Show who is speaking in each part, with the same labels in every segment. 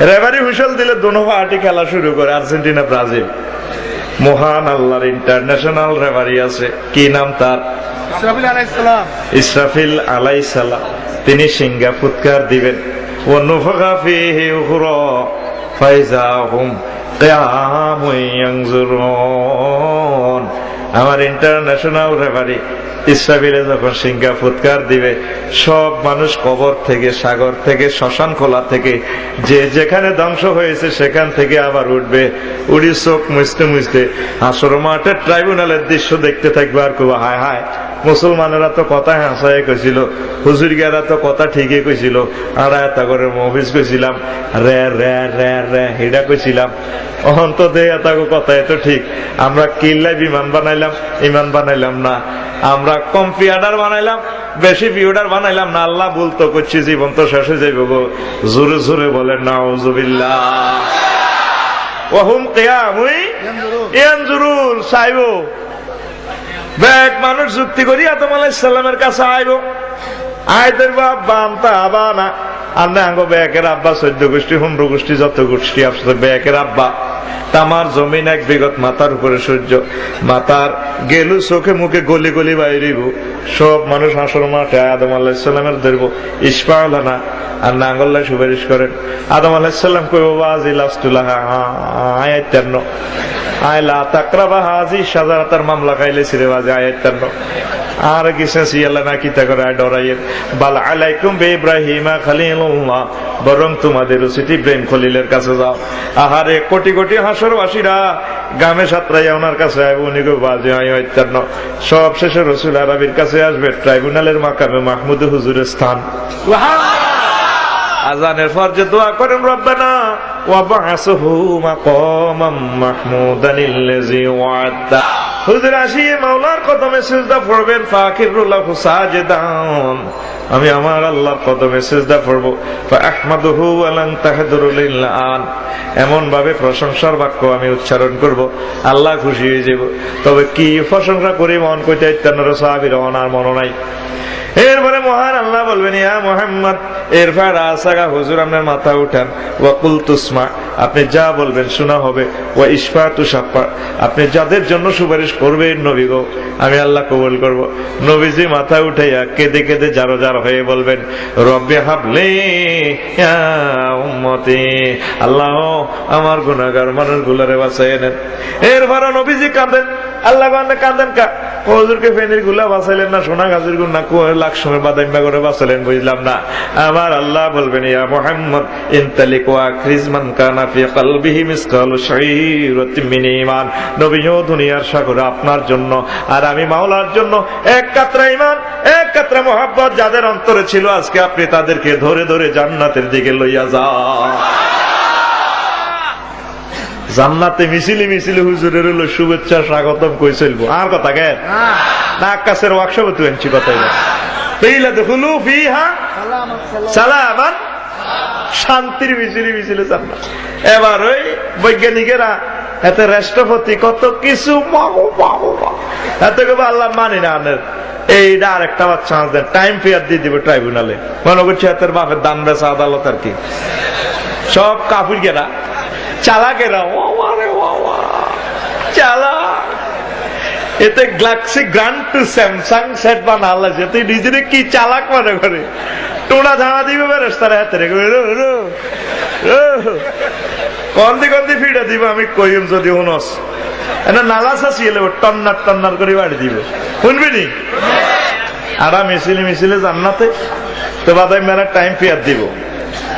Speaker 1: Referee whistle দিলে দোনো party খেলা শুরু করে আর্জেন্টিনা ব্রাজিল। মহান আল্লাহর ইন্টারন্যাশনাল রেফারি আছে। কি নাম তার?
Speaker 2: ইসরাফিল
Speaker 1: আলাই সালাম। তিনি সিঙ্গা ফুৎকার দিবেন। ফাইজা হুম ইয়ানজুরুন আমার ইন্টারন্যাশনাল রেফারি ইসরাফিলে যখন সিঙ্গা ফুৎকার দিবে, সব মানুষ কবর থেকে, সাগর থেকে, শ্মশান খোলা থেকে, যে যেখানে ধ্বংস হয়েছে সেখান থেকে আবার উঠবে। উড়ি চোখ মুছতে মুছতে আসর মাঠের ট্রাইব্যুনালের দৃশ্য দেখতে থাকবে আর খুব হায় হায়। মুসলমানেরা তো কথা হাসায় কইছিল হুজুর গেরা তো কথা ঠিকই কইছিল। আর এত করে মফিস কইছিলাম, রে রে রে রে হেডা কইছিলাম। অহন তো এত কথা এত ঠিক। আমরা কিল্লাই বিমান বানাইলাম, ইমান বানাইলাম না। আমরা কম্পিউটার বানাইলাম, বেশি পিউটার বানাইলাম না। আল্লাহ বলতো করছি, জীবন তো শেষ হয়ে যাইব গো। জোরে জোরে বলেন না উজুবিল্লাহ ওহুম কেয়ামুই ইয়ানজুরুন। চাইব ব্যাগ মানুষ যুক্তি করি আদম আলাইসাল্লামের কাছে আইব। আয়দের বাপ বান্তা আবা না। আর না আঙ্গো ব্যাকের আব্বা, চোদ্দ গোষ্ঠী হুমরু গোষ্ঠী, যত গোষ্ঠী আসলে ব্যাকের আব্বা। তামার জমিন এক বিগত মাথার উপরে সূর্য। মাতার গেলু চোখে মুখে গলি গলি বাইরিব সব মানুষ হাসর মাঠে আদম আলাহিসাল্লামের ধরব। ইস্পা না আর নাঙ্গল্লা সুপারিশ করেন। আদম আলাহিসাল্লাম কই বাবা আজি লাস্তুল্লাহ আয়াত্তান্ন আয়লা তাকরাবা হাজি সাজারাতার মামলা খাইলে ছিরে বাজে আয়াত্তান্ন আর কিছু সিয়াল্লা না কিতা করে ডরাইয়ের। বাল আলাইকুম বে ইব্রাহিমা খালিলুল্লাহ। বরং তোমাদের খলিলের কাছে যাও। আহারে কোটি কোটি হাসরবাসীরা গামে সাতরাই ওনার কাছে আইব উনি বাজে আয় আয়াত্তান্ন সব শেষে রসুল আরবির কাছে আসবে ট্রাইব্যুনালের মাকামে মাহমুদ হুজুরের স্থান। আজানের পর যে দোয়া করেন রব্বানা ওয়াবাসহু মাকামাম মাহমুদান আল্লাযী ওয়া'আদা হুজুর আসিয়ে মাওলার কদমে সিজদা পড়বেন ফাকিরুল্লাহু সাজিদান। আমি আমার আল্লাহর কদমে সেজদা পড়ব। আন এমন ভাবে প্রশংসার বাক্য আমি উচ্চারণ করব। আল্লাহ খুশি হয়ে যাব। তবে কি প্রশংসা করি? মন কইতে ইত্যান্ন সাহাবি অনার মন নাই। এরপরে মহান আল্লাহ বলবেন, ইয়া মোহাম্মদ, এরপর আসাগা হুজুর আপনার মাথা উঠান। ওয়াকুল তুসমা, আপনি যা বলবেন শোনা হবে। ও ইস্পা তুষাপ্পা আপনি যাদের জন্য সুপারিশ করবেন নবী গো, আমি আল্লাহ কবুল করব। নবীজি মাথা উঠাইয়া কেঁদে কেঁদে জারো জার হয়ে বলবেন, রব্বে হাবলে উম্মতি, আল্লাহ আমার গুনাহগার মানুষগুলোরে বাঁচাই নেন। এরপরে নবীজি কাঁদেন। আল্লাহ কান্দে কান্দেন হজুরকে গুলা বাঁচাইলেন না সোনা না লাখ সময় করে বাঁচালেন বুঝলাম না। আমার আল্লাহ বলবেন, ইয়া মোহাম্মদ, ইনতালিক ওয়া খ্রিজমান কানা ফি মিসকাল দুনিয়ার সাগরে আপনার জন্য আর আমি মাওলার জন্য এক কাতরা ঈমান, এক কাতরা মোহাব্বত যাদের অন্তরে ছিল, আজকে আপনি তাদেরকে ধরে ধরে জান্নাতের দিকে লইয়া যান। জান্নাতে মিছিলে মিছিলে হুজুরের হলো শুভেচ্ছা স্বাগতম কই চলবো আর কথা কে? না আকাশের ওয়ার্কশপে তুই আনছি কথা পেইলা দেখুলু ফিহা সালামান। শান্তির মিছিলে মিছিলে জান্নাত। এবার ওই বৈজ্ঞানিকেরা এতে রাষ্ট্রপতি কত কিছু এত কেবল আল্লাহ মানি না আনের। এইটা আর একটা বার চান্স দেন টাইম ফেয়ার দিয়ে দিবে ট্রাইব্যুনালে মনে করছি এতের বাপের দান বেচা আদালত আর কি। সব কাপুর গেরা চালাকেরা চালা। এতে Galaxy grand two Samsung set বানাল তুই নিজেরে কি চালাক মনে করে? টোনা ধারা দিবে বেরেস তারা হাতে রেখে কন্দি কন্দি ফিডা দিব আমি কইম যদি উনস এটা নালাস আসি এলে টন্নার টন্নার করে বাড়ি দিবে। শুনবি নি? আরা মিছিলে মিছিলে জান্নাতে। তো বাদাই মেলা টাইম ফেয়ার দিব।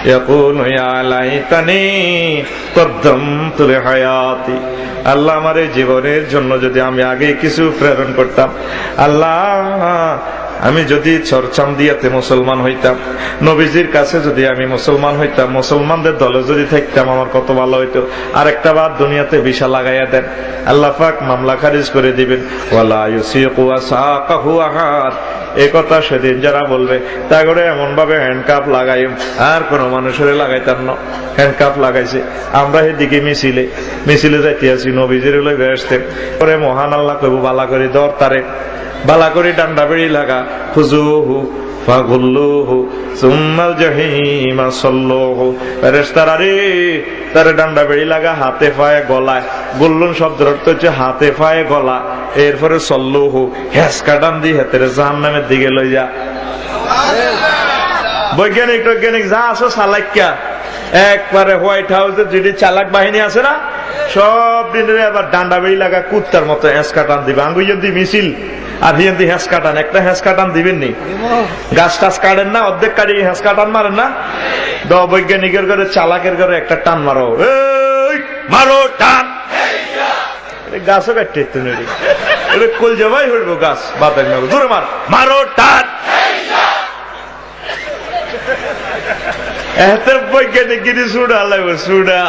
Speaker 1: ইয়াকুলু ইয়া লাইতানি কদ্দামতু লিহায়াতি আল্লাহ আমার এই জীবনের জন্য যদি আমি আগে কিছু প্রেরণ করতাম, আল্লাহ, আমি যদি চরচাম দিয়াতে মুসলমান হইতাম, নবীজির কাছে যদি আমি মুসলমান হইতাম, মুসলমানদের দলে যদি থাকতাম, আমার কত ভালো হইতো। আর একটা বার দুনিয়াতে বিশা লাগাইয়া দেন। আল্লাহ পাক মামলা খারিজ করে দিবেন। ওয়ালা ইউসিকু আসাকাহু আহাদ। এ কথা সেদিন যারা বলবে, তা করে এমন ভাবে হ্যান্ডকাপ লাগাই আর কোন মানুষের লাগাইতাম না। হ্যান্ডকাপ লাগাইছে। আমরা সেদিকে মিছিলে মিছিলে যাইতে আছি নবীজির লই বেসতে পরে মহান আল্লাহ কইব, বালা করে দর তারে বালা করে ডান্ডা বেড়ি লাগা। ফুজুহু ফাগুল্লুহু, সুম্মাল জাহিমা সাল্লুহু। ফেরেশতারা রে, তার ডান্ডা বেড়ি লাগা, হাতে পায়ে গলায়। গুল্লুন শব্দের অর্থ হচ্ছে হাতে পায়ে গলা। এরপরে সল্লুহু, হেসকা ডান দি হাতের জাহান্নামের দিকে লই যা। বৈজ্ঞানিক টৈজ্ঞানিক যা আছে চালাক্যা একবারে হোয়াইট হাউসের যেটি চালাক বাহিনী আছে না? সব দিনের আবার ডান্ডা বেড়ি লাগা, কুত্তার মতো হেঁচকা টান দিবে। আঙ্গুই যদি মিছিল আর হিয়ান্তি হেঁচকা টান একটা হেঁচকা টান দিবেন নি গাছ টাছ কাটেন না, অর্ধেক কাটিয়ে হেঁচকা টান মারেন না। বৈজ্ঞানিকের ঘরে, চালাকের ঘরে একটা টান মারো। মারো, টান। গাছও কাটতে নেই এটা জবাই হইব গাছ বাতাক না জোরে মার। মারো, টান। এত বৈজ্ঞানিক গিরি সুডা লাগবে, সুডা।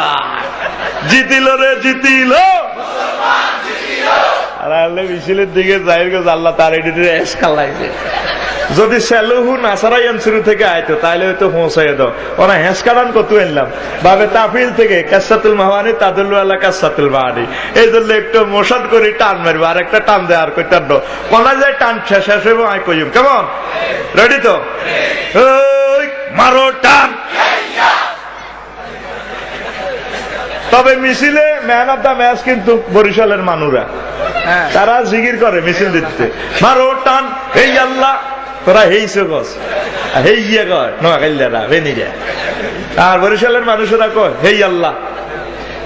Speaker 1: জিতিল রে, জিতিল। আর আল্লাহ মিছিলের দিকে যাই আল্লাহ তার এডিটে এসকা লাগবে যদি সেলুহু নাসারাই শুরু থেকে আইতো তাহলে হয়তো পৌঁছাই দাও। ওরা হেসকারান কত এনলাম। ভাবে তাফিল থেকে কাসাতুল মাহানি তাদুল্লু আল্লাহ কাসাতুল মাহানি এই জন্য একটু মোশাদ করে টান মারবে আর একটা টান দেয় আর কইতার দো। কোনা যায় টান শেষ শেষ হইব আই কইম। কেমন? রেডি তো? মারো টান। তবে মিছিলে ম্যান অফ দা ম্যাচ কিন্তু বরিশালের মানুরা। তারা জিগির করে মিছিল দিতে। মারো টান। এই আল্লাহ তোরা হেইছে গছ হেই ইয়ে কয় নোয়াখাইলারা বেনিরা আর বরিশালের মানুষেরা কয় হেই আল্লাহ।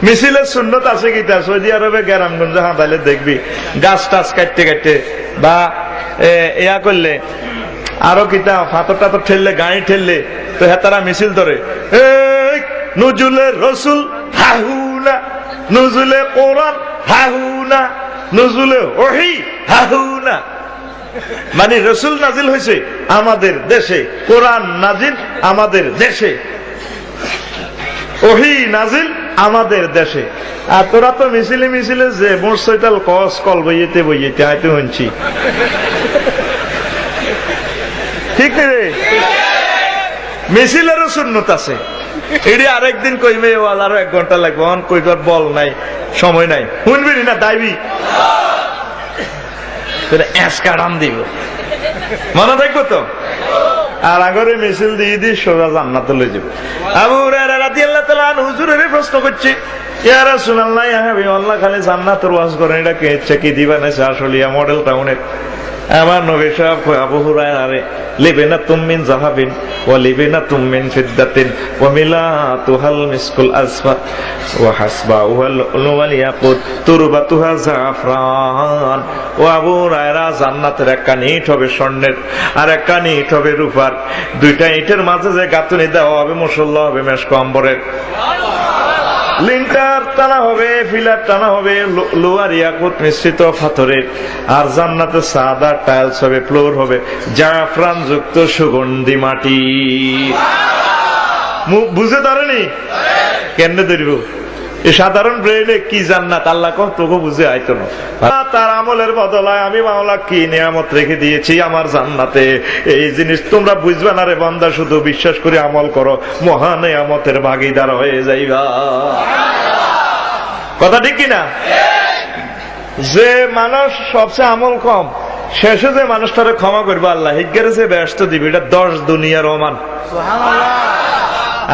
Speaker 1: মিছিলের সুন্নত আছে কিতা? সৌদি আরবে গ্যারামগঞ্জ হাঁটাইলে দেখবি। গাছ টাছ কাটতে কাটতে বা এয়া করলে আরও কিতা ফাতর টাতর ঠেললে গাড়ি ঠেললে তো হ্যাঁ তারা মিছিল ধরে। এই নজুলে রসুল হাহুনা নজুলে কোরআন হাহুনা নজুলে ওহি হাহুনা মানে রসুল নাজিল হয়েছে আমাদের দেশে, কোরআন নাজিল আমাদের দেশে। ওহি নাজিল আমাদের দেশে। আর তোরা তো মিছিলে মিছিলে যে মোটরসাইকেল কস কল বইয়েতে বইয়েতে হয়তো শুনছি ঠিক রে? মিছিলেরও শূন্যত আছে। এটি আরেকদিন কইবে ওয়াল আরও এক ঘণ্টা লাগবে। অন কইবার বল নাই, সময় নাই। শুনবি না দাইবি? তোরা এসকা দিব। মনে থাকব তো? আর আগরে মিছিল দিয়ে দিয়ে সোজা জান্নাতে লই যাবে। আবু হুরায়রা রাদিয়াল্লাহু তাআলা হুজুরের প্রশ্ন করছে, ইয়া রাসূলুল্লাহ, ইয়া হাবিব আল্লাহ খালি জান্নাতের ওয়াজ করেন, এটা কে ইচ্ছা কি দিবা না মডেল টাউনের? আমার নবী সাহেব আবু হুরায়রা রে লিবে না তুমিন জাহাবিন ও লিবে না তুমিন ফিদ্দাতিন ও মিলা তুহাল মিসকুল আসফার ও হাসবা উহাল উলুয়াল ইয়াকুত তুরবা তুহা জাফরান ও আবু হুরায়রা জান্নাতের এক কানি ইট হবে স্বর্ণের আর এক কানি ইট হবে রূপার। দুইটা ইটের মাঝে যে গাঁথুনি দেওয়া হবে, মুসল্লা হবে মেশক অম্বরের লিন্টার টানা হবে, ফিলার টানা হবে লোয়ার ইয়াকুত মিশ্রিত ফাথরের আর জান্নাতে সাদা টাইলস হবে, ফ্লোর হবে, জাফরান যুক্ত সুগন্ধি মাটি। বুঝে ধরেনি? কেন ধরিব? সাধারণ ব্রেনে কি জান্নাত? আল্লাহ তোকে বুঝে আইতো না। তার আমলের বদলায় আমি মাওলা কি নিয়ামত রেখে দিয়েছি আমার জান্নাতে? এই জিনিস তোমরা বুঝবে না রে বান্দা, শুধু বিশ্বাস করে আমল করো। মহা নিয়ামতের ভাগিদার হয়ে যাইবা। কথা ঠিক কিনা? যে মানুষ সবচেয়ে আমল কম, শেষে যে মানুষটারে ক্ষমা করবে আল্লাহ, হিজ্ঞের যে ব্যস্ত দিবি, এটা দশ দুনিয়ার অমান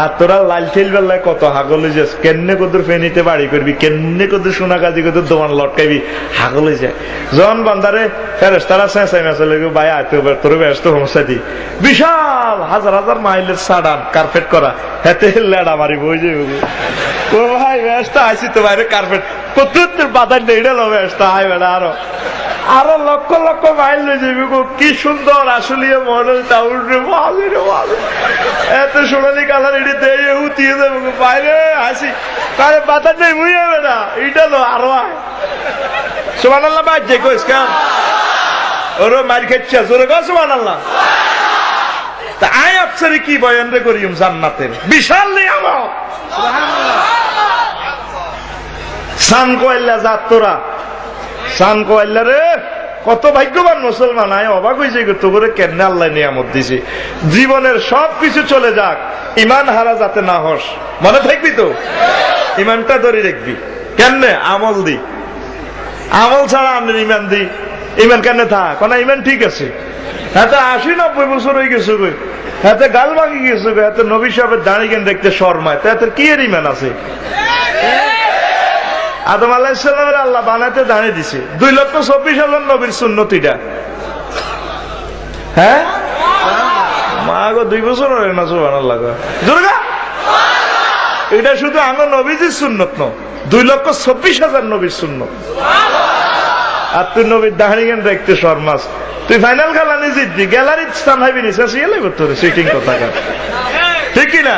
Speaker 1: আর তোরা লাল ঠেল বেলায় কত হাগলে যে কেন্নে কদুর ফেনিতে বাড়ি করবি কেন্নে কদুর সোনা কাজি কদুর দোমান লটকাইবি, হাগলে যায় জন বান্দারে ফেরেস তারা চেঁচাই মেসে লেগে আইতে হবে তোর ব্যস্ত সমস্যা দি। বিশাল হাজার হাজার মাইলের সাডান কার্পেট করা, হেতে লেডা মারি বই যে ভাই ব্যস্ত আইসি তো বাইরে কার্পেট। কত তোর নেই লো ব্যস্ত আই বেড়া আরও। আরও লক্ষ লক্ষ মাইল যাবি গো। কি সুন্দর আসলিয়ে মডেল টাউন রে বাজে রে বাজে এত সোনালি কালার এটি দেয় উঠিয়ে যাবে গো। বাইরে হাসি তারে বাতার নেই বুঝে যাবে না। এটা তো আরও আয়। সুমান আল্লাহ বাদ যে কইস কেন? ওরও মার খেচ্ছে, জোরে কো সুমান আল্লাহ তা আয় আফসারি কি বয়ান রে করিম জান্নাতের? বিশাল নিয়ামত। সান কয়লা যাত তোরা সান কয়লা রে, কত ভাগ্যবান মুসলমান, আয় অবাক হয়েছে তো করে কেন আল্লাহ নিয়ামত দিছে? জীবনের সব কিছু চলে যাক, ইমান হারা যাতে না হস। মনে থাকবি তো? ইমানটা ধরে রাখবি। কেমনে? আমল দি। আমল ছাড়া আমি ইমান দি। ইমান কেন থাক? না ইমান ঠিক আছে। হাতে আশি নব্বই বছর হয়ে গেছে গো। হাতে গাল ভাঙি গেছে গো। হাতে নবী সাহেবের দাঁড়িয়ে দেখতে শর্মায়? তা হাতে কি এর ইমান আছে? আদম আলাহিসাল্লামের আল্লাহ বানাতে দাঁড়িয়ে দিছে। দুই লক্ষ চব্বিশ হাজার নবীর সুন্নতিটা হ্যাঁ? মা গো, দুই বছর হয় না সোহান আল্লাহ দুর্গা এটা শুধু আমার নবীজির সুন্নত ন দুই লক্ষ চব্বিশ হাজার নবীর সুন্নত। আর তুই নবীর দাঁড়িয়ে দেখতে শর্মাস? তুই ফাইনাল খেলা নি জিতবি স্থান হাইবি নি শেষ ইয়ে তোর সিটিং কথা ঠিক কি না?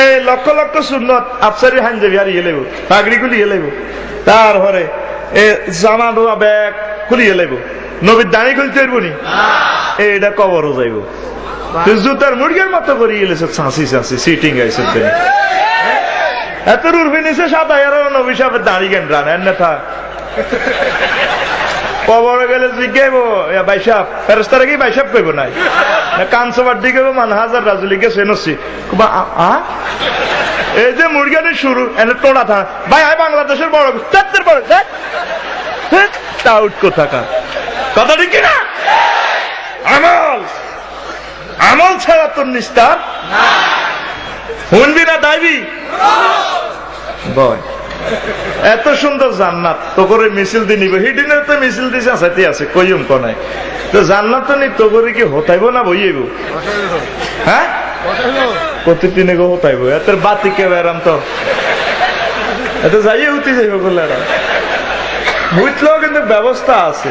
Speaker 1: এই লক্ষ লক্ষ সুন্নত আফসারি আর ইয়ে লেব, পাগড়ি খুলি ইয়ে লেব। তারপরে এ জামা দোয়া ব্যাগ খুলি ইয়ে লেব। নবীর দাঁড়ি খুলতে পারব নি? এইটা কবরও যাইব। জুতার মুরগের মতো করে ইয়েছে ছাঁসি ছাঁসি সিটিং আইসে এত রুরফি নিছে সাদা এর নবী সাহেবের দাঁড়ি কেন রান? এর নেতা কবরে গেলে জিজ্ঞাইব বাইসাব ফেরস্তারা কি বাইসাব কইব নাই? কানসবার দিকে মান হাজার রাজুলিকে সেনসি কুবা আ এই যে মুরগানি শুরু এনে টোনা থা। ভাই আয় বাংলাদেশের বড় চারটের বড় টাউট কোথাকার কথা ঠিক না আমল। আমল ছাড়া তোর নিস্তার? শুনবি না দাইবি? বয় এত সুন্দর জান্নাত। তো করে মিছিল দি নিবে। হিডিনের তো মিছিল দিছে আসাইতে আছে, কইম কনাই তো জান্নাত তো নি, তো করে কি হতাইব না বইয়েব? হ্যাঁ? প্রতিদিনে গো হতাইব? এত বাতি কে বেরাম তো? এত যাইয়ে উঠি যাইব বলে বুঝলেও কিন্তু ব্যবস্থা আছে।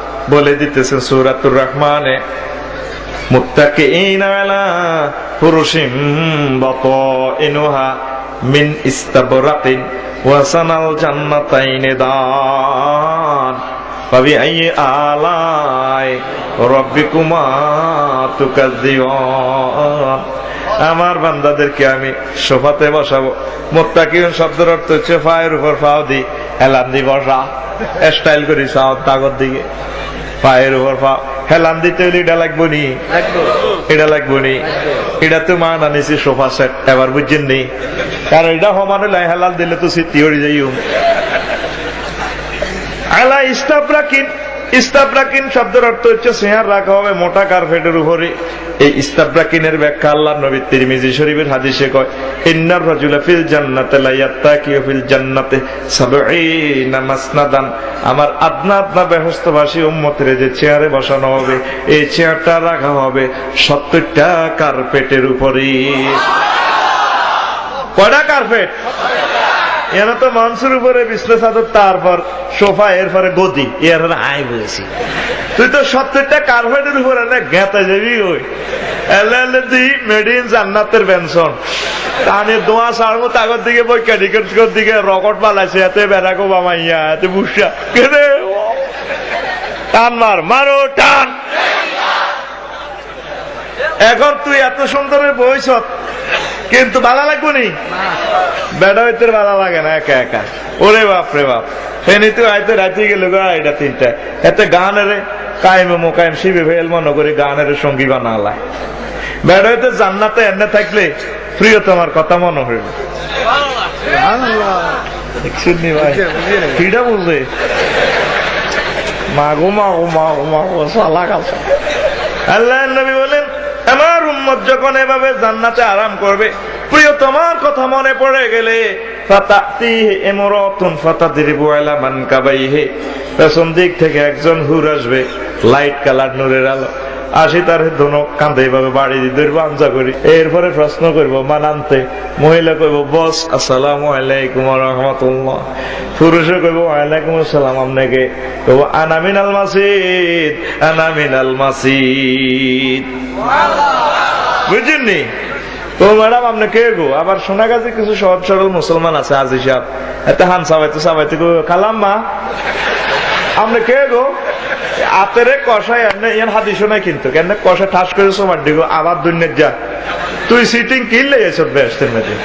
Speaker 1: বলে দিতেছেন সুরাতুর রহমানে মুত্তাকিইন আলা ফুরুশিম বাতাইনুহা মিন ইস্তাবরাকিন ওয়া সানাল জান্নাতাইন দান। فبأي آلاء ربكما تكذبان আমার বান্দাদেরকে আমি সোফাতে বসাবো মোত্তাকিউন শব্দের অর্থ হচ্ছে পায়ের উপর পাও দি হেলান দি বসা স্টাইল করি সাও তাগর দিকে পায়ের উপর পাও হেলান দিতে হলে এটা লাগবো নি এটা লাগবো নি এটা তো মান আনিছি সোফা সেট এবার বুঝছেন নি কারণ এটা সমান হলে হেলাল দিলে তো স্মৃতি হয়ে যাই আলা ইস্তাবরাকিন ইস্তাবরাকিন শব্দের অর্থ হচ্ছে সিহার রাখা হবে মোটা কার্পেটের উপরে। এই ইস্তাবরাকিনের ব্যাখ্যা আল্লাহ নবী তিরমিজি শরীফের হাদিসে কয়, ইন্নার ফিল জান্নাতে লা ইয়াত্তাকি ফিল জান্নাতে সাবঈনা মাসনাদান। আমার আদনা আদনা বেহস্তবাসী উম্মতের যে চেয়ারে বসানো হবে, এই চেয়ারটা রাখা হবে সত্তরটা কার্পেটের উপরে কয়টা কার্পেট? এরা তো মঞ্চের উপরে চাদর তারপর সোফা, এরপরে গদি, এর আয় বলেছি। তুই তো সত্তরটা কার্পেটের উপরে না গেতে যাবি ওই? দোয়া দিকে এতে বেড়াকো বামাইয়া টান টান। এখন তুই এত সুন্দর বইছ কিন্তু ভালো লাগবো নি বেড়া হইতে ভালো লাগে না, একা একা। ওরে বাপ রে বাপ। ফেনি তুই আইতে রাতে গেল গা এটা তিনটা। এতে গানের কায়েমে মোকায়েম শিবে ভেল মনে করে গানের সঙ্গী বানালায় বেড়া হইতে জান্নাতে এনে থাকলে প্রিয় তোমার কথা মনে হইল। ভাই? কিটা মাগো মাগো মাগো মাগো, সালা কাছে আল্লাহ নবী আমার উম্মত যখন এভাবে জান্নাতে আরাম করবে, প্রিয়, তোমার কথা মনে পড়ে গেলে পেছন দিক থেকে একজন হুর আসবে, লাইট কালার নূরের আলো। আসি তার ধনক কান্দে এভাবে বাড়ি ধরবো, আঞ্জা করি। এরপরে প্রশ্ন করব মানান্তে মহিলা কইব, বস, আসসালাম আলাইকুম রহমতুল্লাহ। পুরুষে কইব, ওয়ালাইকুম আসসালাম আপনাকে কইব আনামিন আল মাসিদ আনামিন আল মাসিদ বুঝছেননি তো ম্যাডাম, আপনি কে গো? আবার শোনা গেছে কিছু সহজ সরল মুসলমান আছে আজি সাহেব। এতে হান সাবাইতে সাবাইতে গো, কালাম মা। আমরা কে গো? আতেরে কষায় এনে ইয়ান হাদিস নাই কিন্তু। কেন কষা ঠাস করে সোমার দিগো আবার দুনিয়ার যা। তুই সিটিং কিনলে এসব ব্যস্তের মধ্যে?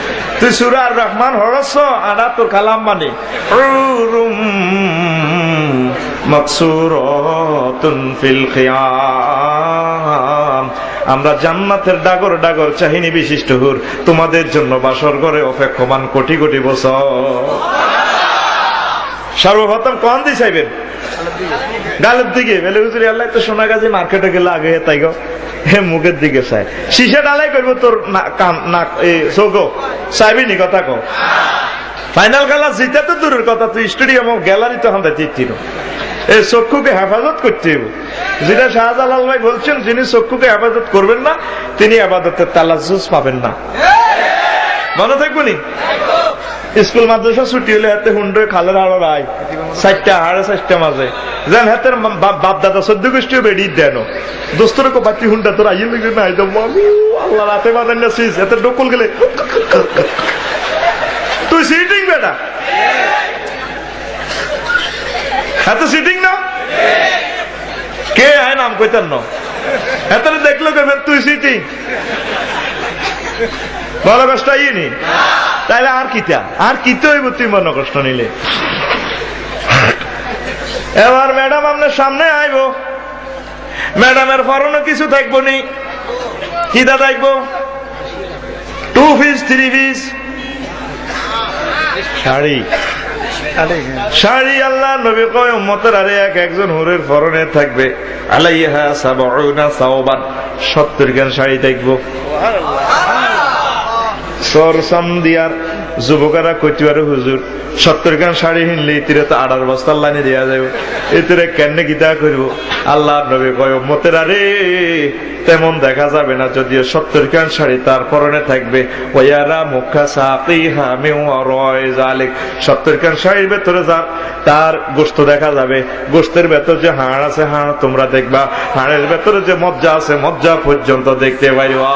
Speaker 1: তুই সুরা আর রহমান হরস, আনা তোর কালাম মানে। মকসুরতুন ফিল খিয়াম। আমরা জান্নাতের ডাগর ডাগর চাহিনী বিশিষ্ট হুর। তোমাদের জন্য বাসর ঘরে অপেক্ষমান কোটি কোটি বছর। সর্বপ্রথম কন দি চাইবেন? গালের দিকে। বেলে, হুজুরি, আল্লাহ তো সোনা গাছি মার্কেটে গেলে আগে তাই গো। হে, মুখের দিকে চাই। শিশে ডালাই করব তোর কান, নাক এই চোখো চাইবি নি কথা কো ফাইনাল খেলা জিতে তো দূরের কথা, তুই স্টেডিয়াম গ্যালারি তো আমরা জিতছিল এই চক্ষুকে হেফাজত করতে হবে। যেটা শাহজালাল ভাই বলছেন, যিনি চক্ষুকে হেফাজত করবেন না, তিনি আবাদতের তালাজুজ পাবেন না। মনে থাকব নি স্কুল মাদ্রাসা ছুটি হলে হাতে হুন্ডে খালের হাড় রায় চারটা হাড়ে, চারটা মাঝে যেন হাতের বাপ দাদা চোদ্দ গোষ্ঠীও বেড়ি দেন দোস্তর বাতি হুন্ডা তোর আইয়ে তো মামু, আল্লাহ রাতে বাদান না সিস ডকুল গেলে তুই সিটিং বেটা। এত সিটিং না? কে আয় নাম কইতেন না? এত দেখল কে তুই সিটিং বড় কষ্ট আইনি তাহলে আর কিতা? আর কিতে হইব তুই মনে কষ্ট নিলে? এবার ম্যাডাম আপনার সামনে আইব। ম্যাডামের ফরনও কিছু থাকব নি। কিতা থাকব? Two piece three piece sari. Sari আল্লাহ নবী কয় উম্মতের আরে এক একজন হুরের ফরনে থাকবে। আলাইহা সাবউনা সাওবান। 70 গান শাড়ি থাকব। সরসাম সামদিয়ার যুবকেরা কইতে পারে হুজুর, সত্তর গান শাড়ি হিনলে ইতিরে তো আড়ার বস্তার লাইনে দেওয়া যাবে এতিরে কেন গীতা করব? আল্লাহ নবী কয় মতের আরে, তেমন দেখা যাবে না, যদিও সত্তর গান শাড়ি তার পরনে থাকবে। ওয়ারা মুখা সাকি হামে রয় জালিক সত্তর গান শাড়ির ভেতরে যা, তার গোস্ত দেখা যাবে। গোস্তের ভেতর যে হাড় আছে, হাড় তোমরা দেখবা। হাড়ের ভেতরে যে মজ্জা আছে, মজ্জা পর্যন্ত দেখতে পাইবা।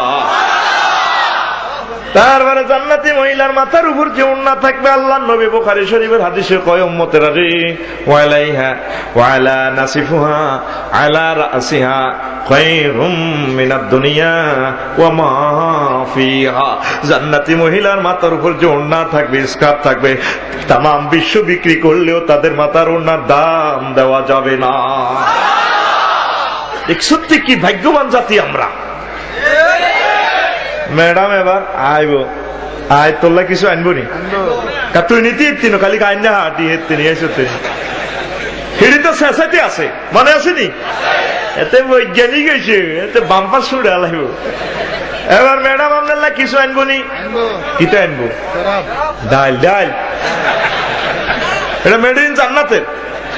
Speaker 1: তারপরে জান্নাতি মহিলার মাথার উপর যে উন্না থাকবে, আল্লাহ নবী বুখারী শরীফের হাদিসে কয়, উম্মতের আরে ওয়ালাইহা ওয়ালা নাসিফুহা, আলা রাসিহা, খায়রুম মিনাদ দুনিয়া ওয়া মা জান্নাতি মহিলার মাথার উপর যে উন্না থাকবে, স্কার্ফ থাকবে, তামাম বিশ্ব বিক্রি করলেও তাদের মাথার উন্নার দাম দেওয়া যাবে না। সত্যি কি ভাগ্যবান জাতি আমরা? ম্যাডাম এবার আইব আয় তোল্লা কিছু আনব নি তুই নিতে এত্তিনো খালি আইন না হাঁটি এত্তি নিয়ে এসে হিড়ি তো শেষাতে আছে মনে আছে নি এতে বৈজ্ঞানিক হয়েছে এতে বাম্পার সুরে আলাইব এবার ম্যাডাম আপনার কিছু আনব নি কিটা আনব ডাল ডাল এটা মেড ইন জান্নাতের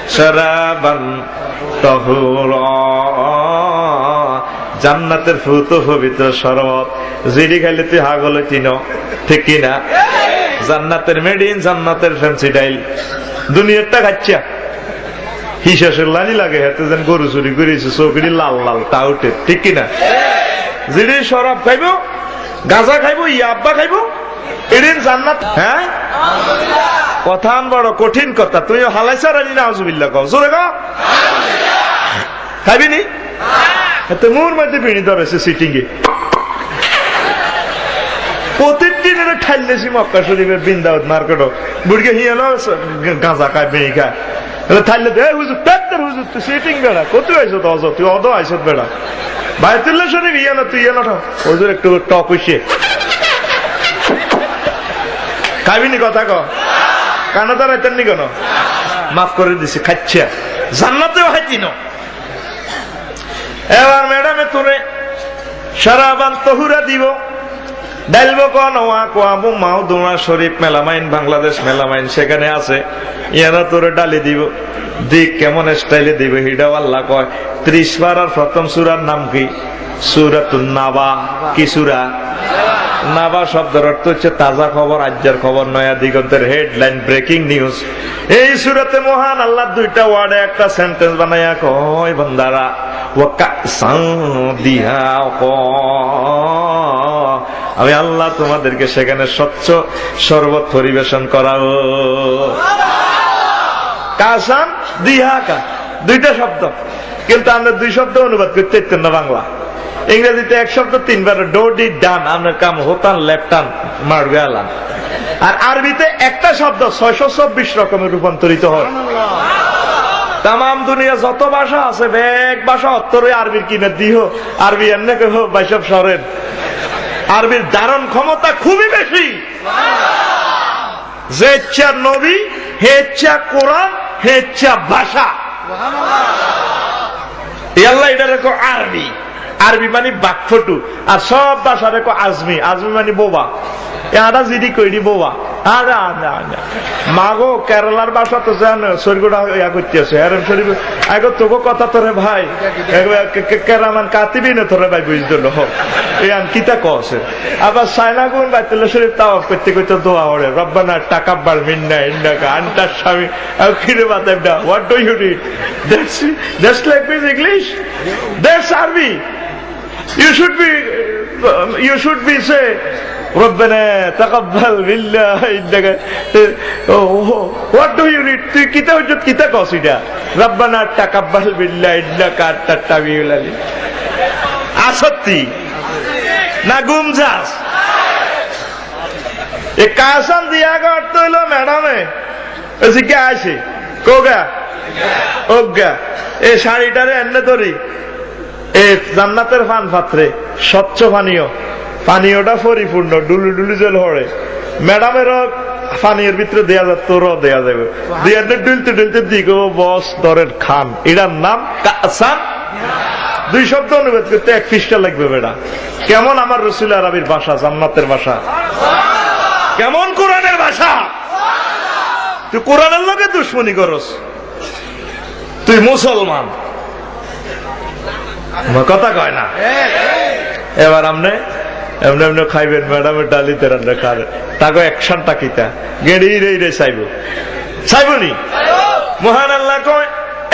Speaker 1: শরাবান তহুরা জান্নাতের ফুত পবিত্র শরবত জিডি খাইলে তুই হাগল তিন ঠিক কিনা? জান্নাতের মেডিন, জান্নাতের ফ্যান্সি ডাইল। দুনিয়ারটা খাচ্ছা হিসাসের লানি লাগে, হাতে যেন গরু চুরি করেছে চৌকরি লাল লাল, টাউটে, ঠিক কিনা? জিডি শরাব খাইব, গাঁজা খাইব ইয়াব্বা খাইব, এদিন জান্নাত হ্যাঁ? কথা বড় কঠিন কথা তুইও হালাইছা রানি না আজুবিল্লা কও। জোরে কও। খাইবি নি? এতে মোর মধ্যে বিড়ি ধরেছে সিটিং এ প্রতিদিন এটা ঠাইলেছি মক্কা শরীফের বৃন্দাবত মার্কেটও বুড়িকে হিয়াল গাঁজা খায়, বিড়ি খায়। থাইলে তুই সিটিং বেড়া, কত অজ তুই বেড়া। শরীফ, ইয়া না তুই ইয়া না একটু খাবিনি কথা কানা দাঁড়াইতেন নি কেন? মাফ করে দিছি খাচ্ছা জান্নাতেও হাইতি না এবার ম্যাডামে তোরে সারাবান তহুরা দিব। শরীফ মেলামাইন বাংলাদেশ মেলামাইন সেখানে আছে। ইয়ারা তোরে ডালি দিব। দিক কেমন স্টাইলে দিব হিডাও আল্লাহ কয়। ত্রিশ আর প্রথম সুরার নাম কি? সুরাতুন নাবা। কি সুরা? নাবা শব্দের অর্থ হচ্ছে তাজা খবর, আজ্জার খবর, নয়া দিগন্তের হেডলাইন, ব্রেকিং নিউজ। এই সুরাতে মহান আল্লাহ দুইটা ওয়ার্ডে একটা সেন্টেন্স বানাইয়া কয় বন্দারা আমি আল্লাহ তোমাদেরকে সেখানে স্বচ্ছ শরবত পরিবেশন করাও কাসান দিহাকা দুইটা শব্দ। কিন্তু আমরা দুই শব্দ অনুবাদ করতে পারতেন না বাংলা। ইংরেজিতে এক শব্দ, তিনবার ডোডি ডান। আপনার কাম হোতান লেফটান মারবে আলান। আর আরবিতে একটা শব্দ, ছয়শো চব্বিশ রকমের রূপান্তরিত হয়। তাম দুনিয়া যত ভাষা আছে, বেগ ভাষা, অত্তরে আরবির কিনে দিহ। আরবি এমনি কেহ বাইসব সরেন। আরবির ধারণ ক্ষমতা খুবই বেশি। যে ইচ্ছা নবী, হে ইচ্ছা কোরআন, হে ইচ্ছা ভাষা। এই আল্লাহ এটা রেখো আরবি। আরবি মানে বাকফটু। আর সব ভাষা রেখো আজমি। আজমি মানে বোবা। এটা জিডি কইডি বোবা আরে আরে মাগো কেরালার ভাষা তো জানো স্বর্গটা ইয়া করতেছে এরম আগে তোকে কথা তোরে ভাই কেরামান কাতিবি না তোরে ভাই বুঝ দিল হোক কিতা কছে আবার সাইনা গুন শরীফ তাও করতে করতে দোয়া ওরে রব্বানা টাকাব্বার মিন্না ইন্নাকা আন্টার স্বামী কিরে বাতাব দা what do you read that's that's miss English that's আরবি You should be, you should be say, you তুই কিতা এটা। আসত্তি না, গুম যাস। এ, কাসান দিয়া গড় তৈল ম্যাডামে। জিজ্ঞা আসে। কোগা? অজ্ঞা এ, শাড়িটারে এনে ধরি। এ, জান্নাতের ফান পাত্রে স্বচ্ছ পানীয়। পানীয়টা পরিপূর্ণ, ডুলু ডুলু জল হরে ম্যাডামেরও পানীয়ের ভিতরে দেয়া যায় দেয়া যাবে। দিয়ে ডুলতে ডুলতে দিকে বস দরের খান। এটার নাম কাসান দুই শব্দ অনুবাদ করতে এক খ্রিস্টা লাগবে বেড়া কেমন আমার রসুল আরবির ভাষা, জান্নাতের ভাষা? কেমন কোরআনের ভাষা? তুই কোরআনের লোকে দুশ্মনী করস। তুই মুসলমান। কথা কয় না। এবার আমনে এমনি এমনি খাইবেন ম্যাডামের ডালিতে রান্না খাবে। তাকে একশান টাকিতা গেড়ি রে রে চাইব চাইবনি মহান আল্লাহ কয়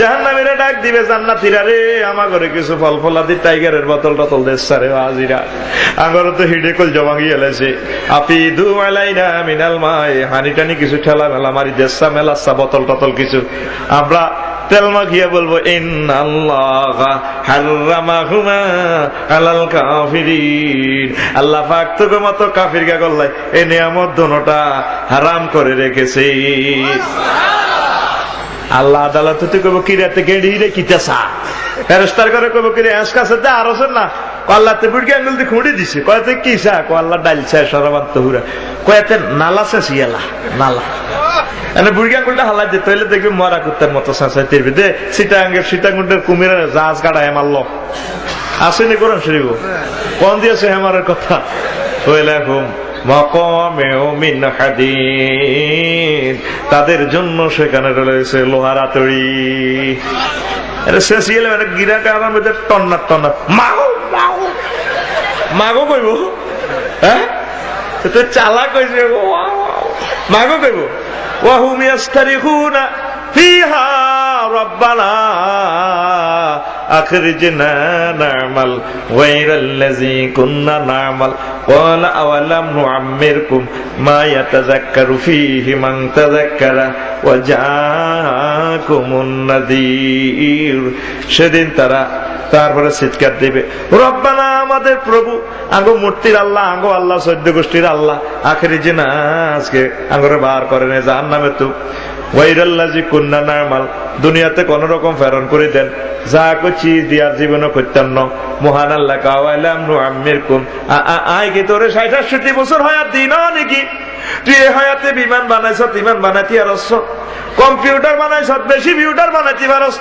Speaker 1: জাহান্নামীরা ডাক দিবে জান্নাতীরা, রে, আমার ঘরে কিছু ফল ফলাদি টাইগারের বোতল টতল দেশ সারে আজিরা আমার তো হিডে কল জমা গিয়ে এলেছে আপি দু আলাইনা মিনাল মাই, হানি টানি কিছু ঠেলা মেলা মারি দেশা মেলাসা বোতল টতল কিছু। আমরা তেল মাখিয়ে বলব ইন আল্লাহ আলাল কাফিরিন। আল্লাহ পাক তোকে মতো কাফির গা গল্লাই এই নিয়ামত দোনোটা হারাম করে রেখেছে। আল্লাহ আদালত তুই কব কি রাতে গেড়ি রে কিতেসা ফেরস্তার করে কব কি রে এস কাছে দে আরও না। কল্লা তে বুড়কি আঙ্গুল দিয়ে খুঁড়ি দিছে। কয়তে কি সা কল্লা ডালছে সরবান্ত হুরা কয়তে নালা সে সিয়ালা নালা। এনে বুড়ি আঙ্গুলটা হালাই দিতে হইলে দেখবি মরা কুত্তার মতো সাঁচাই তিরবি। দে সীতাঙ্গের সীতাঙ্গুন্ডের কুমির জাহাজ গাড়া হেমাল্ল আসেনি কোরআন শরীফ কোন দিয়েছে হেমারের কথা? হইলে হুম। মিন হাদিদ। তাদের জন্য সেখানে রয়েছে লোহার আতড়ি। এটা শেষ গেলে মানে গিরা কামার মধ্যে টন্না টন্না, মাগো মাগো মাগো কইব? হ্যাঁ? তো চালা কইছে মাগো কইব? ওয়াহুম ইয়াস্তারিখুনা ফিহা, রব্বানা। أخرجنا نعمل غير الذي كنا نعمل قال أولم نعمركم ما يتذكر فيه من تذكر وجاءكم النذير সেদিন তারা তারপরে চিৎকার দিবে রব্বানা আমাদের প্রভু আঙ্গো মূর্তির আল্লাহ আঙ্গো আল্লাহ সদ্য গোষ্ঠীর আল্লাহ আখেরি যে না আজকে আঙ্গরে বার করে নে যার নামে তো দুনিয়াতে কোন রকম ফেরন করে দেন। যা করছি দিয়ার জীবনও করতাম মহান আল্লাহ নু কুম আয় কি তোরে ষাট আটষট্টি বছর হয় দিন নাকি? তুই এ হয়াতে বিমান বানাইছ বিমান বানাইতে আর কম্পিউটার বানাইছ, বেশি বিউটার বানাইতে পারস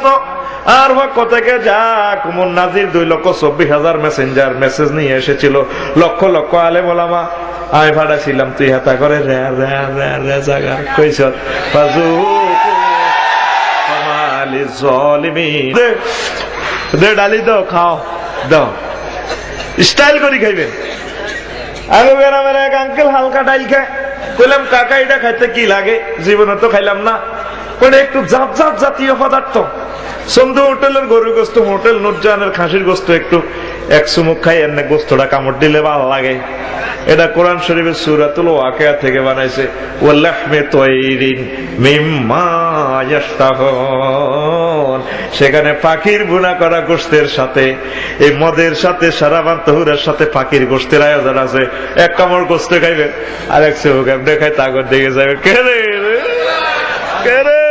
Speaker 1: আর পক্ষ থেকে যা কুমন নাজির দুই লক্ষ চব্বিশ হাজার মেসেঞ্জার মেসেজ নিয়ে এসেছিল। লক্ষ লক্ষ আলে বলামা আমি ভাড়াছিলাম তুই হাতা করে রে রে রে রে, জাগা কইস দে ডালি দাও, খাও, দাও। স্টাইল করে খাইবেন আগে গ্রামের এক আঙ্কেল হালকা ডাইল খায়। কইলাম, কাকা, এটা খাইতে কি লাগে? জীবনে তো খাইলাম না। ওটা একটু জাপ জাপ জাতীয় পদার্থ। সন্ধু হোটেলের গরুর গোস্ত, হোটেল নুরজানের খাসির গোস্ত, একটু এক চুমুক খাই এমনি গোস্তটা কামড় দিলে ভালো লাগে। এটা কোরআন শরীফের সুরাতুল ওয়াকিয়া থেকে বানাইছে, ওয়াল্লাহমে তৈরিন সেখানে পাখির বুনা করা গোস্তের সাথে, এই মদের সাথে, সারাবান তহুরের সাথে পাখির গোস্তের আয়োজন আছে। এক কামড় গোস্ত খাইবে, আর এক চুমুক এমনি খাই তাগর দিকে যাবে কে রে? কে রে?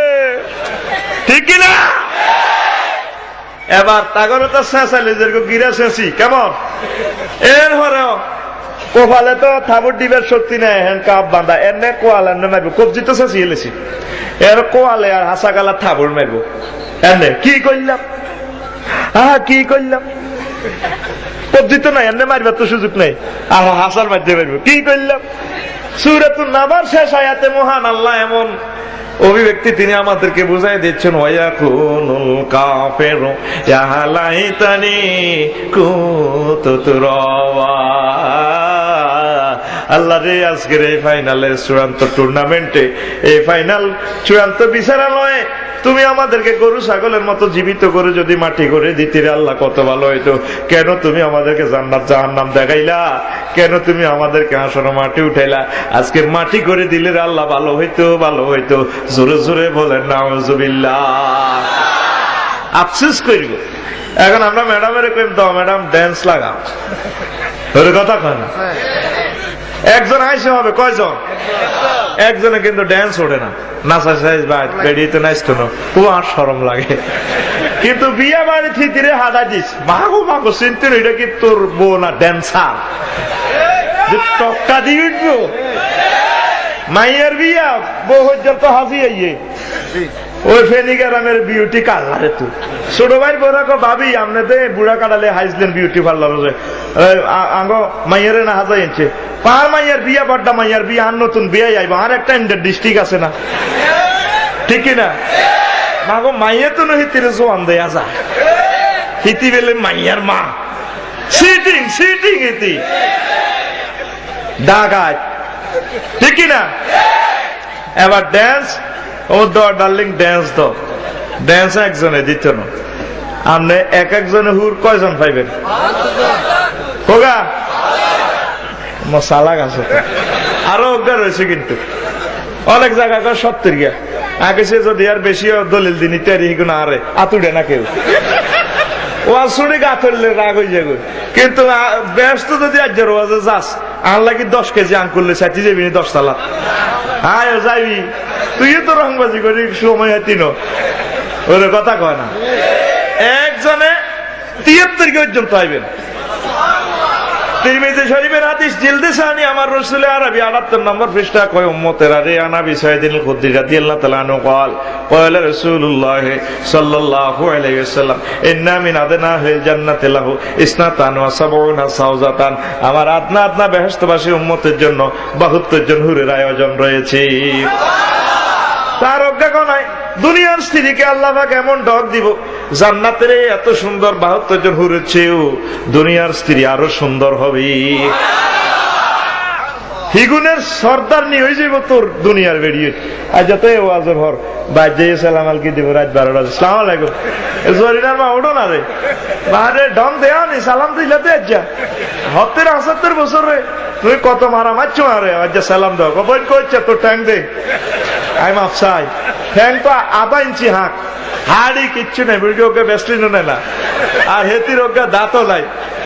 Speaker 1: ঠিক কিনা? এবার তাগরে তো শেষালি যেরকম গিরা শেষি, কেমন? এরপরেও কোফালে তো থাবুর দিবের শক্তি নেই হ্যান কাপ বান্ধা এনে কোয়াল মারবো, কবজি তো শেষি এলেছি। এর কোয়ালে আর হাসা গালা থাবুর মারবো। এনে, কি করলাম আহা, কি করলাম কবজি তো নাই, এনে মারবার তো সুযোগ নেই। আর হাসার মারতে মারবো। কি করলাম সুরাতুন নাবার শেষ আয়াতে মহান আল্লাহ এমন অভিব্যক্তি তিনি আমাদেরকে বুঝাই দিচ্ছেন ওয়াকুনুল কাফের আল্লাহ রে, আজকের এই ফাইনালের চূড়ান্ত টুর্নামেন্টে এই ফাইনাল চূড়ান্ত বিচারালয়ে তুমি আমাদেরকে গরু ছাগলের মতো জীবিত করে যদি মাটি করে দিতে আল্লাহ কত ভালো হইতো। কেন তুমি আমাদেরকে জান্নাত জাহান্নাম দেখাইলা? কেন তুমি আমাদেরকে হাসনো মাটি উঠাইলা? আজকে মাটি করে দিলে আল্লাহ ভালো হইতো ভালো হইতো। জোরে জোরে বলেন, নাউজুবিল্লাহ। আফসোস করিব। এখন আমরা ম্যাডামের কইম, দাও ম্যাডাম ড্যান্স লাগা ওর কথা কয় না? একজন আইসে হবে, কয়জন? একজনে কিন্তু ড্যান্স ওঠে না। নাচা সাইজ বা বেরিয়ে নাচতো না। খুব আর সরম লাগে। কিন্তু হাদা দিস। কি তোর না মাইয়ের বিয়া, বউ হজ্জার তো হাসি আইয়ে ওই ফেনি গ্রামের বিউটি কালারে তুই। ছোট ভাই বড় কো, ভাবি, আমনে দে বুড়া কাটালে হাইসলেন বিউটি পার্লার আঙ্গ, মাইয়ের না হাজাই এনছে। পার মাইয়ের বিয়া বাড্ডা মাইয়ের বিয়া, আর নতুন বিয়া আইব। আর একটা ইন্ডার ডিস্ট্রিক্ট আছে না? ঠিক না? মাগো, মাইয়ে তো নহি, তিরে জোয়ান দেয়া যা। হিতি বেলে মাইয়ার মা। সিটিং সিটিং হিতি। ডাকাত ঠিক না? এবার ড্যান্স ও দ ডার্লিং ড্যান্স দ। ড্যান্স একজনে দিত না। আপনি এক একজনে হুর কয়জন পাইবেন? হোগা মশালাগ আছে। আরও অজ্ঞা রয়েছে কিন্তু। অনেক জায়গা কর সত্তর গিয়া। আগে সে যদি আর বেশি দলিল দিন ইত্যাদি আরে, আতুড়ে না কেউ। ওয়াজ শুনে গা ধরলে রাগ হয়ে যাবে কিন্তু ব্যস্ত যদি আজ ওয়াজে যাস আল্লাহ কি দশ কেজি আঙ্কুললে সাথে যাবি দশ তালা হ্যাঁ যাবি তুইও তো রংবাজি করি, সময় ন ওর কথা কয় না। একজনে তিয়াত্তর পর্যন্ত আইবেন তিরমিজি শরীফের হাদিস জিলদে সানি আমার রসুল আরবি, আটাত্তর নম্বর পৃষ্ঠা, কয় উম্মতের আরে আনা খুদ্দি আল্লাহ তালা আনু কল রসুল্লাহ আলাইহি ইন্না মিন আদনা হিল লাহু ইসনাতান ওয়া সাবউনা আমার আদনা আদনা বেহেশতবাসী উম্মতের জন্য 72 জন হুরের আয়োজন রয়েছে। তার অজ্ঞা কনায় দুনিয়ার স্ত্রীকে আল্লাহ পাক এমন ডক দিব জান্নাতের এত সুন্দর বাহাত্তর জন হুরের চেয়েও দুনিয়ার স্ত্রী আরও সুন্দর হবে। হিগুনের সর্দার নিয়ে হয়ে যাব তোর দুনিয়ার বেরিয়ে আর যত ওয়াজের হর বাজে সালাম আলকি দিব রাত বারোটা সালাম আলাইকুম। জরিনার মা, ওঠো না রে। বাহারে ডন দেয়া নি, সালাম দিলে দে যা। হতের আসাত্তর বছর রে। তুই কত মারা মারছো আরে আজ্জা সালাম দাও। কবর করছে তোর ট্যাং দে। আই মাপসাই ঠ্যাং তো আধা ইঞ্চি হাঁক। হাড়ি কিচ্ছু নেই বুড়ি ওকে বেস্টিনও নেয় না। আর হেতির ওকে দাঁতও নাই।